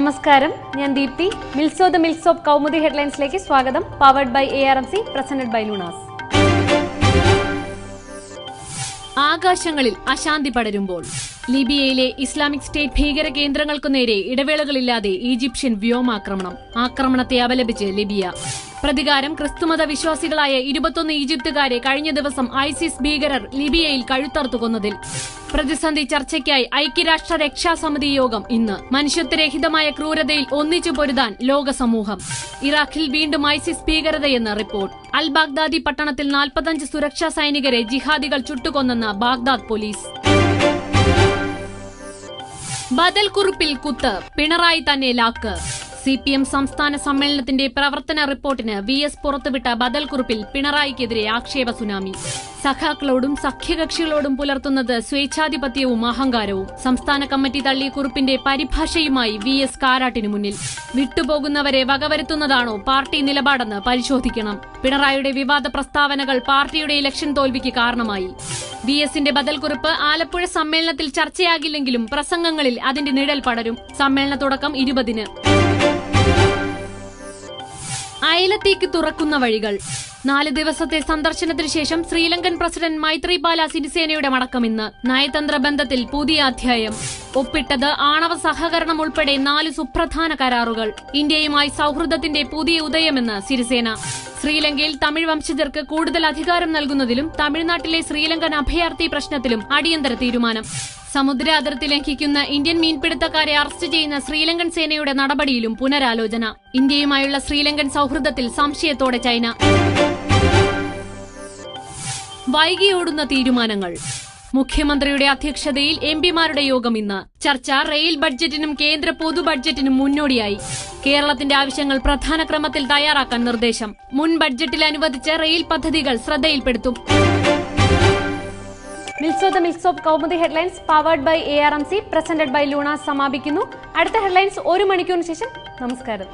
നമസ്കാരം. ഞാൻ ദീപ്തി. മിൽസോ ദ മിൽസ് ഓഫ് കൗമുദി ഹെഡ്ലൈൻസിലേക്ക് സ്വാഗതം. Powered by A R M C presented by Lunas. ആകാശങ്ങളിൽ അശാന്തി പടരുമ്പോൾ ലിബിയയിലെ ഇസ്ലാമിക് സ്റ്റേറ്റ് ഭീകര കേന്ദ്രങ്ങൾക്കു നേരെ ഇടവേളകളില്ലാതെ ഈജിപ്ഷ്യൻ വ്യോമാക്രമണം. ആക്രമണത്തെ അപലപിച്ച് ലിബിയ. പ്രതികാരം ക്രിസ്തുമത വിശ്വാസികളായ ഇരുപത്തൊന്ന് ഈജിപ്തുകാരെ കഴിഞ്ഞ ദിവസം ഐസിസ് ഭീകരർ ലിബിയയിൽ കഴുത്തറുത്തുകൊന്നതിൽ. പ്രതിസന്ധി ചർച്ചയ്ക്കായി ഐക്യരാഷ്ട്ര രക്ഷാസമിതി യോഗം ഇന്ന്. മനുഷ്യത്വരഹിതമായ ക്രൂരതയിൽ ഒന്നിച്ചു പൊരുതാൻ ലോകസമൂഹം. ഇറാഖിൽ വീണ്ടും ഐസിസ് ഭീകരതയെന്ന് റിപ്പോർട്ട്. അൽ ബാഗ്ദാദി പട്ടണത്തിൽ നാൽപ്പത്തഞ്ച് സുരക്ഷാ സൈനികരെ ജിഹാദികൾ ചുട്ടുകൊന്നെന്ന് ബാഗ്ദാദ് പോലീസ്. ബദൽ കുറിപ്പിൽ കുത്ത് പിണറായി തന്നെ ലാക്ക് സി പി എം സംസ്ഥാന സമ്മേളനത്തിന്റെ പ്രവർത്തന റിപ്പോർട്ടിന് വി എസ് പുറത്തുവിട്ട ബദൽ കുറിപ്പിൽ പിണറായിക്കെതിരെ ആക്ഷേപ സുനാമി. സഖാക്കളോടും സഖ്യകക്ഷികളോടും പുലർത്തുന്നത് സ്വേച്ഛാധിപത്യവും അഹങ്കാരവും. സംസ്ഥാന കമ്മിറ്റി തള്ളി കുറിപ്പിന്റെ പരിഭാഷയുമായി വി എസ് കാരാട്ടിനു മുന്നിൽ. വിട്ടുപോകുന്നവരെ വകവരുത്തുന്നതാണോ പാർട്ടി നിലപാടെന്ന് പരിശോധിക്കണം. പിണറായിയുടെ വിവാദ പ്രസ്താവനകൾ പാർട്ടിയുടെ ഇലക്ഷൻ തോൽവിക്ക് കാരണമായി. വി എസിന്റെ ബദൽകുറിപ്പ് ആലപ്പുഴ സമ്മേളനത്തിൽ ചർച്ചയാകില്ലെങ്കിലും പ്രസംഗങ്ങളിൽ അതിന്റെ നിഴൽ പടരും. സമ്മേളന തുടക്കം ഇരുപതിന്. അയലത്തേക്ക് തുറക്കുന്ന വഴികൾ. നാല് ദിവസത്തെ സന്ദർശനത്തിന് ശേഷം ശ്രീലങ്കൻ പ്രസിഡന്റ് മൈത്രിപാല സിരിസേനയുടെ മടക്കം ഇന്ന്. നയതന്ത്ര ബന്ധത്തിൽ പുതിയ അധ്യായം. ഒപ്പിട്ടത് ആണവ സഹകരണം ഉൾപ്പെടെ നാല് സുപ്രധാന കരാറുകൾ. ഇന്ത്യയുമായി സൗഹൃദത്തിന്റെ പുതിയ ഉദയമെന്ന് സിരിസേന. ശ്രീലങ്കയിൽ തമിഴ് വംശജർക്ക് കൂടുതൽ അധികാരം നൽകുന്നതിലും തമിഴ്നാട്ടിലെ ശ്രീലങ്കൻ അഭയാർത്ഥി പ്രശ്നത്തിലും അടിയന്തര തീരുമാനം. സമുദ്ര അതിർത്തി ലംഘിക്കുന്ന ഇന്ത്യൻ മീൻപിടുത്തക്കാരെ അറസ്റ്റ് ചെയ്യുന്ന ശ്രീലങ്കൻ സേനയുടെ നടപടിയിലും പുനരാലോചന. ഇന്ത്യയുമായുള്ള ശ്രീലങ്കൻ സൗഹൃദത്തിൽ സംശയത്തോടെ ചൈന. വൈകിയോടുന്ന തീരുമാനങ്ങൾ. മുഖ്യമന്ത്രിയുടെ അധ്യക്ഷതയിൽ എം പിമാരുടെ യോഗം ഇന്ന്. ചർച്ച റെയിൽ ബഡ്ജറ്റിനും കേന്ദ്ര പൊതു ബഡ്ജറ്റിനും മുന്നോടിയായി. കേരളത്തിന്റെ ആവശ്യങ്ങൾ പ്രധാന ക്രമത്തിൽ തയ്യാറാക്കാൻ നിർദ്ദേശം. മുൻ ബഡ്ജറ്റിൽ അനുവദിച്ച റെയിൽ പദ്ധതികൾ ശ്രദ്ധയിൽപ്പെടുത്തും. മിൽസോ the mills of Kaumudi headlines powered by A R M C presented by Luna സമാപിക്കുന്നു. അടുത്ത ഹെഡ്ലൈൻസ് ഒരു മണിക്കൂറിന് ശേഷം. നമസ്കാരം.